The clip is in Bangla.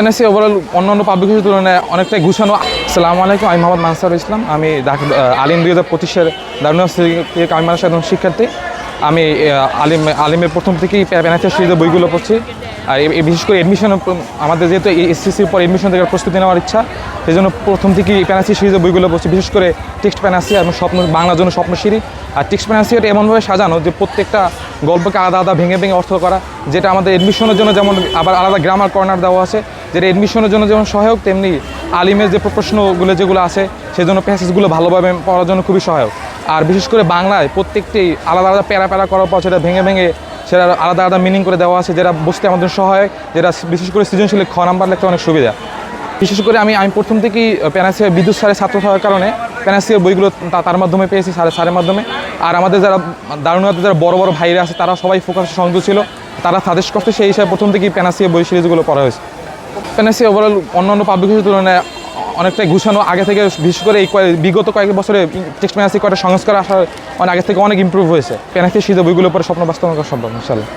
এনএসসি ওভারঅল অন্য অন্য পাবলিকেশনের তুলনায় অনেকটাই গুছানো। আসসালামু আলাইকুম, আমি মোহাম্মদ মানসার ইসলাম। আমি আলিম দুই হাজার পঁচিশের দারুণ একজন শিক্ষার্থী। আমি আলিম, আলিমের প্রথম থেকেই প্যানাথিয়া সিরিজের বইগুলো পড়ছি। আর বিশেষ করে এডমিশন আমাদের যেহেতু এসসিসির পর এডমিশন থেকে প্রস্তুতি নেওয়ার ইচ্ছা সেই জন্য প্রথম থেকেই প্যানাসি সিরিজের বইগুলো পড়ছি। বিশেষ করে টেক্সট প্যানাসি এবং স্বপ্ন, বাংলার জন্য স্বপ্ন সিঁড়ি। আর টেক্সট প্যানাসি এটা এমনভাবে সাজানো যে প্রত্যেকটা গল্পকে আলাদা আলাদা, ভেঙে ভেঙে অর্থ করা, যেটা আমাদের এডমিশনের জন্য যেমন আবার আলাদা গ্রামার কর্নার দেওয়া আছে যেটা এডমিশনের জন্য যেমন সহায়ক, তেমনি আলিমের যে প্রশ্নগুলো যেগুলো আছে সেই জন্য প্যাসেজগুলো ভালোভাবে পড়ার জন্য খুবই সহায়ক। আর বিশেষ করে বাংলায় প্রত্যেকটি আলাদা আলাদা প্যারা প্যারা করার পর সেটা ভেঙে ভেঙে সেটা আলাদা আলাদা মিনিং করে দেওয়া আছে, যেটা বুঝতে আমাদের সহায়ক, যেটা বিশেষ করে সৃজনশীল খ নাম্বার লিখতে অনেক সুবিধা। বিশেষ করে আমি আমি প্রথম থেকেই প্যানাসিয়া বিদ্যুৎ স্যারের ছাত্র থাকার কারণে প্যানাসিয়ার বইগুলো তার মাধ্যমে পেয়েছি স্যারের স্যারের মাধ্যমে। আর আমাদের যারা দারুণাতে যারা বড় বড় ভাইরা আছে, তারা সবাই ফোকাস সংযুক্ত ছিল। তারা সাজেস্ট করতে সেই হিসাবে প্রথম থেকেই প্যানাসিয়া বই সিরিজগুলো পড়া হয়েছে। প্যানাসিয়া ওভারঅল অন্যান্য অন্য পাবলিকেশনের তুলনায় অনেকটাই গুছানো। আগে থেকে বিশেষ করে এই বিগত কয়েক বছরে টেক্সট প্যানাসি কয়েকটা সংস্কার আসার অনেক আগে থেকে অনেক ইম্প্রুভ হয়েছে। প্যানাসিয়া সিদ্ধ বইগুলোর পরে স্বপ্ন বাস্তবায়ন করা সম্ভব ইনশাল্লাহ